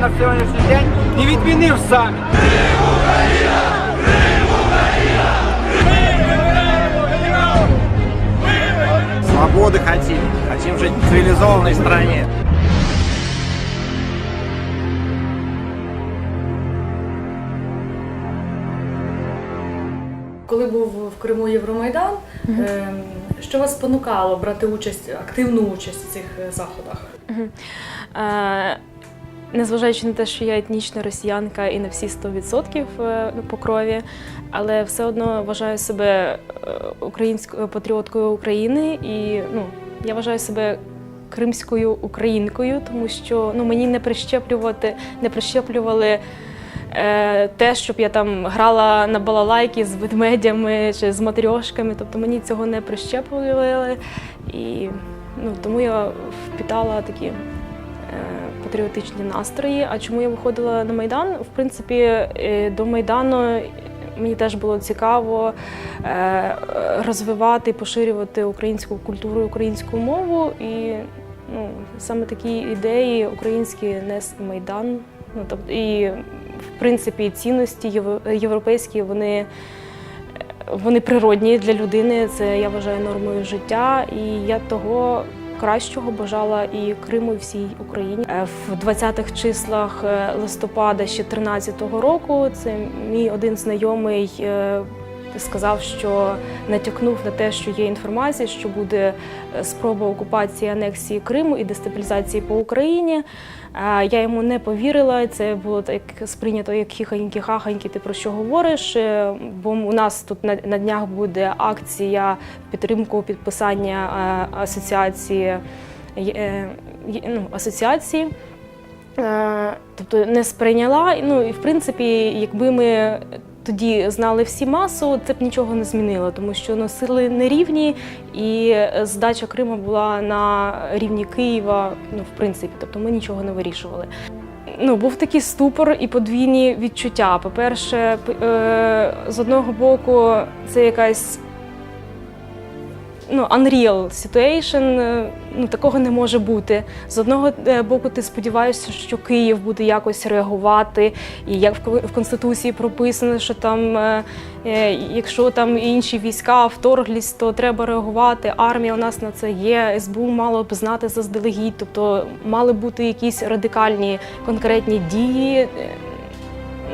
на сьогоднішній день не відмінив саміт. Свободы хотим. Хотим жить в цивилизованной стране. Коли був в Криму Євромайдан, ем, що вас спонукало брати участь, активну участь в цих е, заходах? Е, Незважаючи на те, що я етнічна росіянка і на всі 100% е, по крові, але все одно вважаю себе е, українською патріоткою України і ну, я вважаю себе кримською українкою, тому що ну, мені не прищеплювати, не прищеплювали е, те, щоб я там грала на балалайки з ведмедями чи з матрьошками. Тобто мені цього не прищеплювали. І ну, тому я впітала такі е, патріотичні настрої. А чому я виходила на Майдан? В принципі, е, до Майдану мені теж було цікаво е, розвивати, поширювати українську культуру, українську мову. І ну, саме такі ідеї українські нес Майдан. Ну, тобто, і в принципі цінності європейські вони. Вони природні для людини, це я вважаю нормою життя, і я того кращого бажала і Криму, і всій Україні. Е, В 20-х числах е, листопада ще 13-го року це мій один знайомий е, сказав, що натякнув на те, що є інформація, що буде е, спроба окупації анексії Криму і дестабілізації по Україні. Е, Я йому не повірила. Це було так сприйнято як хіханьки-хаханьки, ти про що говориш? Е, Бо у нас тут на, днях буде акція підтримку підписання асоціації ну, асоціації. Тобто не сприйняла. Ну і в принципі, якби ми тоді знали всі масу, це б нічого не змінило, тому що ну, сили не рівні, і здача Криму була на рівні Києва. Ну, в принципі, тобто ми нічого не вирішували. Ну, був такий ступор і подвійні відчуття. По-перше, е, з одного боку, це якась ну, unreal situation, е, ну, такого не може бути. З одного е, боку, ти сподіваєшся, що Київ буде якось реагувати, і як в Конституції прописано, що там, е, якщо там інші війська вторглись, то треба реагувати. Армія у нас на це є, СБУ мало б знати заздалегідь, тобто мали бути якісь радикальні конкретні дії.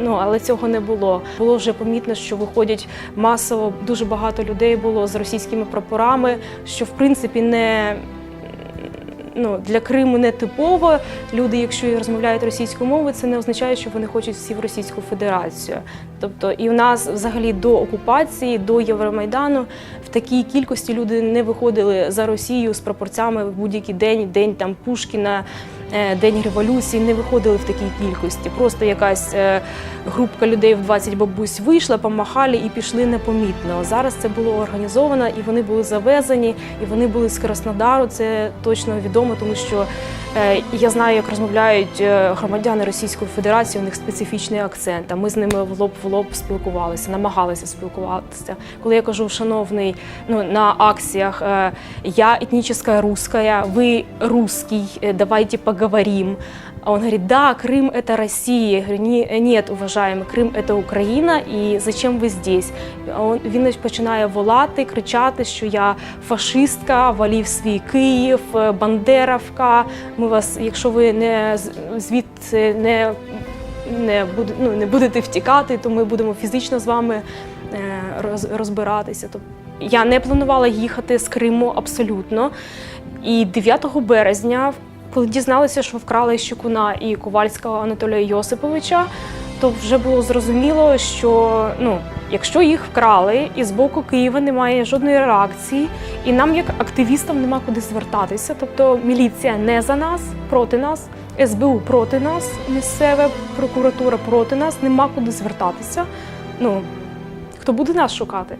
Ну, але цього не було. Було вже помітно, що виходять масово дуже багато людей було з російськими прапорами, що в принципі не ну, для Криму не типово. Люди, якщо розмовляють російською мовою, це не означає, що вони хочуть всі в Російську Федерацію. Тобто, і в нас взагалі до окупації, до Євромайдану в такій кількості люди не виходили за Росію з прапорцями в будь-який день, день там Пушкіна. Е, День революції не виходили в такій кількості. Просто якась е, групка людей в 20 бабусь вийшла, помахали і пішли непомітно. Зараз це було організовано, і вони були завезені, і вони були з Краснодару. Це точно відомо, тому що е, я знаю, як розмовляють громадяни Російської Федерації. У них специфічний акцент. А ми з ними в лоб в лоб спілкувалися, намагалися спілкуватися. Коли я кажу, шановний, ну на акціях я етнічна русская, ви русский, е, давайте поговорим. А он говорит, да, Крым это Россия. Я говорю, «Ні- нет, уважаемый, Крым это Україна, і зачем ви здесь? А он, він починає волати, кричати, що я фашистка, валів свій Київ, е, Бандеровка. Ми вас, якщо ви не з- звідси не, не, буде, ну, не будете втікати, то ми будемо фізично з вами е, роз, розбиратися. Тобто я не планувала їхати з Криму абсолютно. І 9 березня, коли дізналися, що вкрали Щекуна і Ковальського Анатолія Йосиповича, то вже було зрозуміло, що ну, якщо їх вкрали, і з боку Києва немає жодної реакції, і нам, як активістам, нема куди звертатися. Тобто міліція не за нас, проти нас, СБУ проти нас, місцева прокуратура проти нас, нема куди звертатися. Ну, хто буде нас шукати?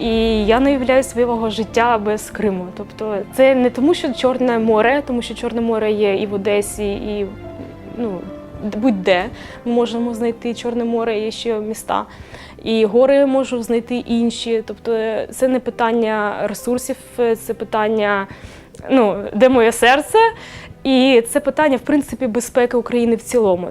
І я не уявляю свого життя без Криму. Тобто, це не тому, що Чорне море, тому що Чорне море є і в Одесі, і ну, будь-де ми можемо знайти Чорне море, є ще міста. І гори можу знайти інші. Тобто, це не питання ресурсів, це питання, ну, де моє серце. І це питання, в принципі, безпеки України в цілому.